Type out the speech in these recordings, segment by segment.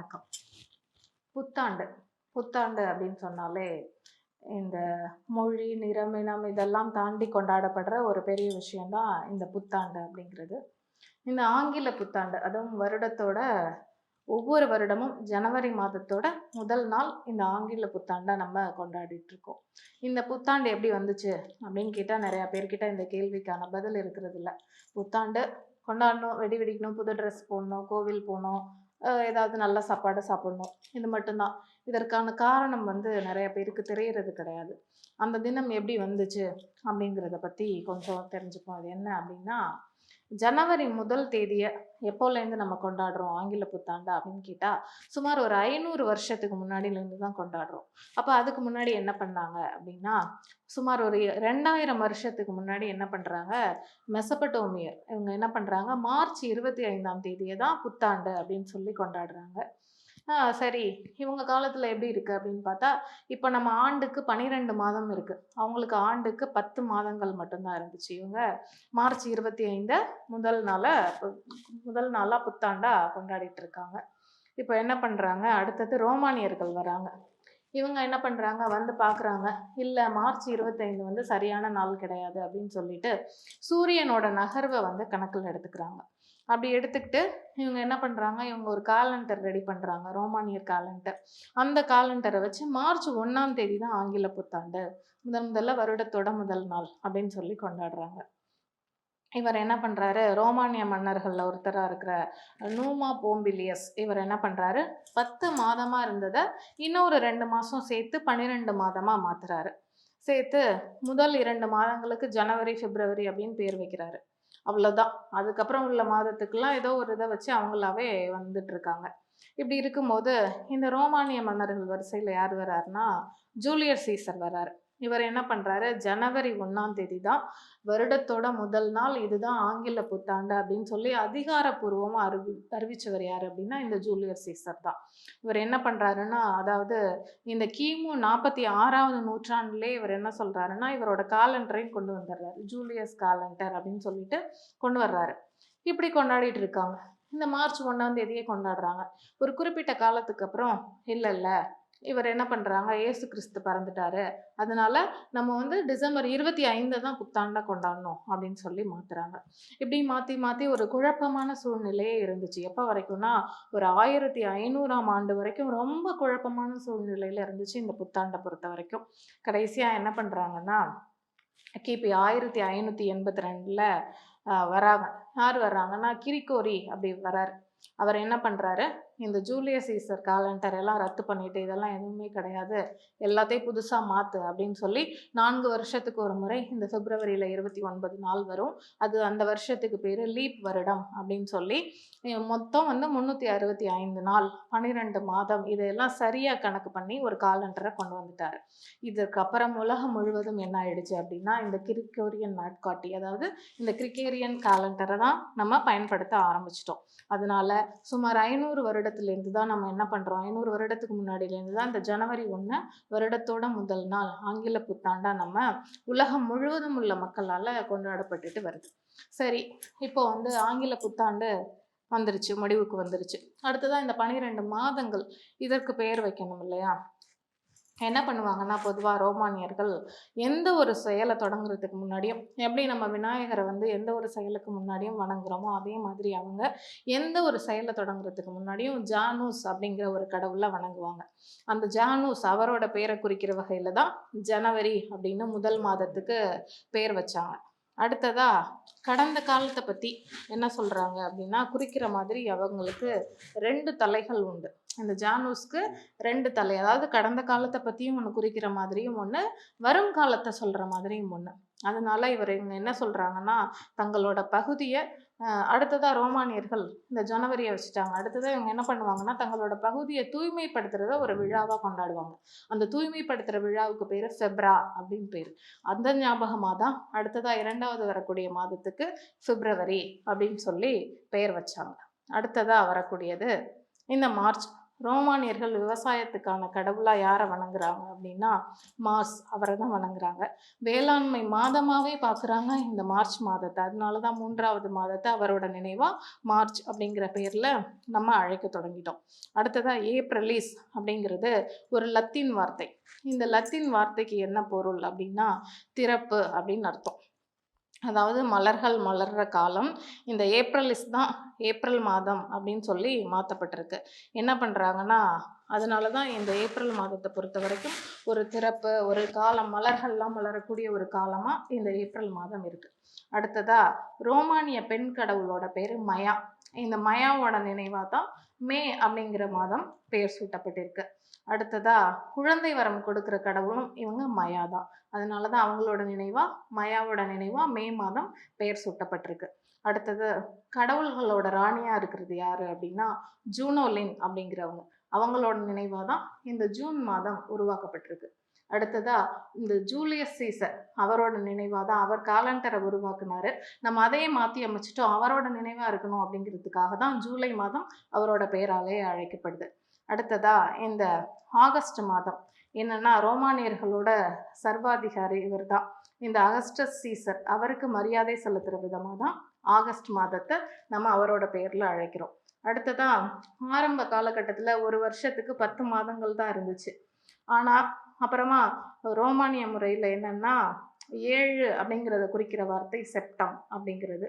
வணக்கம். புத்தாண்டு புத்தாண்டு அப்படின்னு சொன்னாலே இந்த மொழி நிறமினம் இதெல்லாம் தாண்டி கொண்டாடப்படுற ஒரு பெரிய விஷயம்தான் இந்த புத்தாண்டு அப்படிங்கிறது. இந்த ஆங்கில புத்தாண்டு அதுவும் வருடத்தோட ஒவ்வொரு வருடமும் ஜனவரி மாதத்தோட முதல் நாள் இந்த ஆங்கில புத்தாண்டை நம்ம கொண்டாடிட்டு இருக்கோம். இந்த புத்தாண்டு எப்படி வந்துச்சு அப்படின்னு கேட்டால் நிறையா பேர்கிட்ட இந்த கேள்விக்கான பதில் இருக்கிறது இல்லை புத்தாண்டு கொண்டாடணும் வெடி வெடிக்கணும் புது ட்ரெஸ் போடணும் கோவில் போகணும் ஏதாவது நல்ல சாப்பாடு சாப்பிடணும். இது மட்டும்தான். இதற்கான காரணம் வந்து நிறைய பேருக்கு தெரியறது கிடையாது. அந்த தினம் எப்படி வந்துச்சு அப்படிங்கிறத பற்றி கொஞ்சம் தெரிஞ்சுப்போம். அது என்ன அப்படின்னா ஜனவரி முதல் தேதியை எப்போலேருந்து நம்ம கொண்டாடுறோம்? ஆங்கில புத்தாண்டு அப்படின்னு கேட்டால் சுமார் ஒரு ஐநூறு வருஷத்துக்கு முன்னாடியிலேருந்து தான் கொண்டாடுறோம். அப்போ அதுக்கு முன்னாடி என்ன பண்ணாங்க அப்படின்னா சுமார் ஒரு ரெண்டாயிரம் வருஷத்துக்கு முன்னாடி என்ன பண்ணுறாங்க மெசபட்டோமியர் இவங்க என்ன பண்ணுறாங்க மார்ச் இருபத்தி ஐந்தாம் தேதியை தான் புத்தாண்டு அப்படின்னு சொல்லி கொண்டாடுறாங்க. சரி. இவங்க காலத்தில் எப்படி இருக்குது அப்படின்னு பார்த்தா இப்போ நம்ம ஆண்டுக்கு பன்னிரெண்டு மாதம் இருக்குது அவங்களுக்கு ஆண்டுக்கு பத்து மாதங்கள் மட்டும்தான் இருந்துச்சு இவங்க. மார்ச் இருபத்தி ஐந்தை முதல் நாளை முதல் நாளாக புத்தாண்டாக கொண்டாடிட்டு இருக்காங்க. இப்போ என்ன பண்ணுறாங்க அடுத்தது ரோமானியர்கள் வராங்க. இவங்க என்ன பண்ணுறாங்க வந்து பார்க்குறாங்க இல்லை மார்ச் இருபத்தைந்து வந்து சரியான நாள் கிடையாது அப்படின்னு சொல்லிட்டு சூரியனோட நகர்வை வந்து கணக்கில் எடுத்துக்கிறாங்க. அப்படி எடுத்துக்கிட்டு இவங்க என்ன பண்ணுறாங்க இவங்க ஒரு காலண்டர் ரெடி பண்ணுறாங்க ரோமானியர் காலண்டர் அந்த காலண்டரை வச்சு மார்ச் ஒன்றாம் தேதி தான் ஆங்கில புத்தாண்டு. முதல் முதல்ல வருடத்தோட முதல் நாள் அப்படின்னு சொல்லி கொண்டாடுறாங்க. இவர் என்ன பண்ணுறாரு ரோமானிய மன்னர்களில் ஒருத்தராக இருக்கிற நூமா போம்பிலியஸ் இவர் என்ன பண்ணுறாரு பத்து மாதமாக இருந்ததை இன்னொரு ரெண்டு மாதம் சேர்த்து பன்னிரெண்டு மாதமாக மாற்றுறாரு சேர்த்து முதல் இரண்டு மாதங்களுக்கு ஜனவரி பிப்ரவரி அப்படின்னு பேர் வைக்கிறாரு. அவ்வளோதான் அதுக்கப்புறம் உள்ள மாதத்துக்கெல்லாம் ஏதோ ஒரு இதை வச்சு அவங்களாவே வந்துட்டு இருக்காங்க இப்படி இருக்கும்போது இந்த ரோமானிய மன்னர்கள் வரிசையில் யார் வராருன்னா ஜூலியர் சீசர் வராரு. இவர் என்ன பண்ணுறாரு ஜனவரி ஒன்றாம் தேதி தான் வருடத்தோட முதல் நாள் இதுதான் ஆங்கில புத்தாண்டு அப்படின்னு சொல்லி அதிகாரப்பூர்வமாக அறிவி அறிவிச்சவர் யார் அப்படின்னா இந்த ஜூலியர் சீசர் தான். இவர் என்ன பண்ணுறாருன்னா அதாவது இந்த கிமு நாற்பத்தி ஆறாவது நூற்றாண்டுலேயே இவர் என்ன சொல்கிறாருன்னா இவரோட காலண்டரையும் கொண்டு வந்துடுறாரு. ஜூலியஸ் காலண்டர் அப்படின்னு சொல்லிட்டு கொண்டு வர்றாரு. இப்படி கொண்டாடிட்டு இருக்காங்க. இந்த மார்ச் ஒன்றாம் தேதியே கொண்டாடுறாங்க. ஒரு குறிப்பிட்ட காலத்துக்கு அப்புறம் இல்லை இல்லை இவர் என்ன பண்ணுறாங்க ஏசு கிறிஸ்து பிறந்துட்டாரு. அதனால நம்ம வந்து டிசம்பர் இருபத்தி ஐந்தை தான் புத்தாண்டை கொண்டாடணும் அப்படின்னு சொல்லி மாற்றுறாங்க இப்படி மாற்றி மாற்றி ஒரு குழப்பமான சூழ்நிலையே இருந்துச்சு. எப்போ வரைக்கும்னா ஒரு ஆயிரத்தி ஐநூறாம் ஆண்டு வரைக்கும் ரொம்ப குழப்பமான சூழ்நிலையில் இருந்துச்சு இந்த புத்தாண்டை பொறுத்த வரைக்கும். கடைசியாக என்ன பண்ணுறாங்கன்னா கிபி ஆயிரத்தி ஐநூற்றி எண்பத்தி ரெண்டில் வராங்க. யார் வர்றாங்கன்னா கிரிக்கோரி அப்படி வராரு அவர் என்ன பண்ணுறாரு இந்த ஜூலியஸ் சீசர் காலண்டர் எல்லாம் ரத்து பண்ணிட்டு இதெல்லாம் எதுவுமே கிடையாது. எல்லாத்தையும் புதுசாக மாற்று அப்படின்னு சொல்லி நான்கு வருஷத்துக்கு ஒரு முறை இந்த பிப்ரவரியில் இருபத்தி ஒன்பது நாள் வரும். அது அந்த வருஷத்துக்கு பேர் லீப் வருடம் அப்படின்னு சொல்லி மொத்தம் வந்து முந்நூற்றி அறுபத்தி ஐந்து நாள் பன்னிரெண்டு மாதம் இதையெல்லாம் சரியாக கணக்கு பண்ணி ஒரு காலண்டரை கொண்டு வந்துட்டார். இதற்கப்புறம் உலகம் முழுவதும் என்ன ஆயிடுச்சு அப்படின்னா இந்த கிரிக்கோரியன் நாட்காட்டி அதாவது இந்த கிரிக்கேரியன் காலண்டரை தான் நம்ம பயன்படுத்த ஆரம்பிச்சிட்டோம். அதனால சுமார் ஐநூறு வருடத்துலேருந்து தான் நம்ம என்ன பண்ணுறோம் ஐநூறு வருடத்துக்கு முன்னாடியிலேருந்து தான் இந்த ஜனவரி ஒன்று வருடத்தோட முதல் நாள் ஆங்கில புத்தாண்டா நம்ம உலகம் முழுவதும் உள்ள மக்களால் கொண்டாடப்பட்டுட்டு வருது. சரி இப்போ வந்து ஆங்கில புத்தாண்டு வந்துருச்சு முடிவுக்கு வந்துருச்சு. அடுத்ததான் இந்த பன்னிரெண்டு மாதங்கள் இதற்கு பெயர் வைக்கணும் இல்லையா? என்ன பண்ணுவாங்கன்னா பொதுவாக ரோமானியர்கள் எந்த ஒரு செயலை தொடங்குறதுக்கு முன்னாடியும் எப்படி நம்ம விநாயகரை வந்து எந்த ஒரு செயலுக்கு முன்னாடியும் வணங்குறோமோ அதே மாதிரி அவங்க எந்த ஒரு செயலை தொடங்குறதுக்கு முன்னாடியும் ஜானூஸ் அப்படிங்கிற ஒரு கடவுளை வணங்குவாங்க. அந்த ஜானூஸ் அவரோட பேரை குறிக்கிற வகையில் தான் ஜனவரி அப்படின்னு முதல் மாதத்துக்கு பேர் வச்சாங்க. அடுத்ததா கடந்த காலத்தை பற்றி என்ன சொல்கிறாங்க அப்படின்னா குறிக்கிற மாதிரி அவங்களுக்கு ரெண்டு தலைகள் உண்டு. இந்த ஜானூஸ்க்கு ரெண்டு தலை. அதாவது கடந்த காலத்தை பற்றியும் ஒன்று குறிக்கிற மாதிரியும் ஒன்று வரும் காலத்தை சொல்கிற மாதிரியும் ஒன்று அதனால இவர் இவங்க என்ன சொல்கிறாங்கன்னா தங்களோட பகுதியை அடுத்ததாக ரோமானியர்கள் இந்த ஜனவரியை வச்சுட்டாங்க. அடுத்ததாக இவங்க என்ன பண்ணுவாங்கன்னா தங்களோட பகுதியை தூய்மைப்படுத்துகிறத ஒரு விழாவாக கொண்டாடுவாங்க. அந்த தூய்மைப்படுத்துகிற விழாவுக்கு பேர் ஃபெப்ரா அப்படின்னு பேர். அந்த ஞாபகமாக தான் அடுத்ததாக இரண்டாவது வரக்கூடிய மாதத்துக்கு பிப்ரவரி அப்படின்னு சொல்லி பெயர் வச்சாங்க. அடுத்ததாக வரக்கூடியது இந்த மார்ச் ரோமானியர்கள் விவசாயத்துக்கான கடவுளாக யாரை வணங்குறாங்க அப்படின்னா மார்ஸ் அவரை தான் வணங்குறாங்க. வேளாண்மை மாதமாகவே பார்க்குறாங்க இந்த மார்ச் மாதத்தை. அதனால தான் மூன்றாவது மாதத்தை அவரோட நினைவாக மார்ச் அப்படிங்கிற பேரில் நம்ம அழைக்க தொடங்கிட்டோம். அடுத்ததாக ஏப்ரலிஸ் அப்படிங்கிறது ஒரு லத்தீன் வார்த்தை. இந்த லத்தீன் வார்த்தைக்கு என்ன பொருள் அப்படின்னா திறப்பு அப்படின்னு அர்த்தம். அதாவது மலர்கள் மலர்ற காலம் இந்த ஏப்ரலிஸ் தான் ஏப்ரல் மாதம் அப்படின்னு சொல்லி மாற்றப்பட்டிருக்கு என்ன பண்ணுறாங்கன்னா அதனால தான் இந்த ஏப்ரல் மாதத்தை பொறுத்த வரைக்கும் ஒரு திறப்பு ஒரு காலம் மலர்கள்லாம் மலரக்கூடிய ஒரு காலமாக இந்த ஏப்ரல் மாதம் இருக்குது அடுத்ததா ரோமானிய பெண் கடவுளோட பேர் மயா. இந்த மயாவோட நினைவாக தான் மே அப்படிங்கிற மாதம் பெயர் சூட்டப்பட்டிருக்கு. அடுத்ததா குழந்தை வரம் கொடுக்குற கடவுளும் இவங்க மயா தான் அதனால தான் அவங்களோட நினைவா மயாவோட நினைவா மே மாதம் பெயர் சூட்டப்பட்டிருக்கு. அடுத்தது கடவுள்களோட ராணியா இருக்கிறது யாரு அப்படின்னா ஜூனோலின் அப்படிங்கிறவங்க. அவங்களோட நினைவாக தான் இந்த ஜூன் மாதம் உருவாக்கப்பட்டிருக்கு. அடுத்ததா இந்த ஜூலியஸ் சீசர் அவரோட நினைவாக தான் அவர் காலண்டரை உருவாக்குனாரு. நம்ம அதையே மாற்றி அமைச்சிட்டோம் அவரோட நினைவாக இருக்கணும் அப்படிங்கிறதுக்காக தான் ஜூலை மாதம் அவரோட பெயராலே அழைக்கப்படுது. அடுத்ததா இந்த ஆகஸ்ட் மாதம். என்னன்னா ரோமானியர்களோட சர்வாதிகாரி இவர் தான் இந்த அகஸ்டஸ் சீசர் அவருக்கு மரியாதை செலுத்துகிற விதமாக தான் ஆகஸ்ட் மாதத்தை நம்ம அவரோட பெயரில் அழைக்கிறோம். அடுத்ததா ஆரம்ப காலகட்டத்தில் ஒரு வருஷத்துக்கு பத்து மாதங்கள் தான் இருந்துச்சு. ஆனால் அப்புறமா ரோமானிய முறையில் என்னென்னா ஏழு அப்படிங்கிறத குறிக்கிற வார்த்தை செப்டம் அப்படிங்கிறது.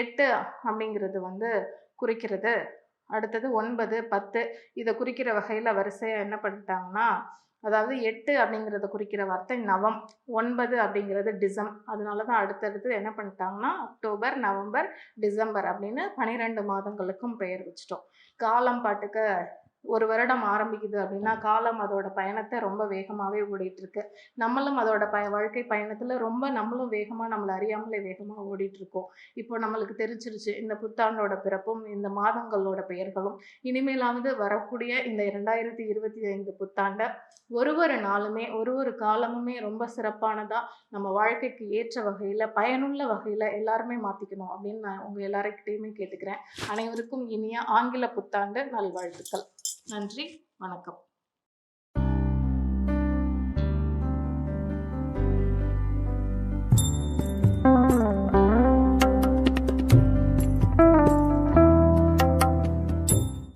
எட்டு அப்படிங்கிறது வந்து குறிக்கிறது அடுத்தது ஒன்பது பத்து இதை குறிக்கிற வகையில் வரிசையாக என்ன பண்ணிட்டாங்கன்னா அதாவது எட்டு அப்படிங்கிறத குறிக்கிற வார்த்தை நவம் ஒன்பது அப்படிங்கிறது டிசம். அதனால தான் அடுத்தடுத்து என்ன பண்ணிட்டாங்கன்னா அக்டோபர் நவம்பர் டிசம்பர் அப்படின்னு பன்னிரெண்டு மாதங்களுக்கும் பெயர் வச்சிட்டோம். காலம் பாட்டுக்கு ஒரு வருடம் ஆரம்பிக்குது அப்படின்னா காலம் அதோட பயணத்தை ரொம்ப வேகமாகவே ஓடிட்டுருக்கு. நம்மளும் அதோட பய வாழ்க்கை பயணத்தில் ரொம்ப நம்மளும் வேகமாக நம்மளை அறியாமலே வேகமாக ஓடிட்டுருக்கோம். இப்போ நம்மளுக்கு தெரிஞ்சிருச்சு இந்த புத்தாண்டோட பிறப்பும் இந்த மாதங்களோட பெயர்களும் இனிமேலாவது வரக்கூடிய இந்த இரண்டாயிரத்தி இருபத்தி ஐந்து புத்தாண்டை ஒரு ஒரு நாளுமே ஒரு ஒரு காலமுமே ரொம்ப சிறப்பானதாக நம்ம வாழ்க்கைக்கு ஏற்ற வகையில் பயனுள்ள வகையில் எல்லாருமே மாற்றிக்கணும் அப்படின்னு நான் உங்கள் எல்லாருக்கிட்டேயுமே கேட்டுக்கிறேன். அனைவருக்கும் இனிய ஆங்கில புத்தாண்டு நல்வாழ்த்துக்கள். நன்றி. வணக்கம்.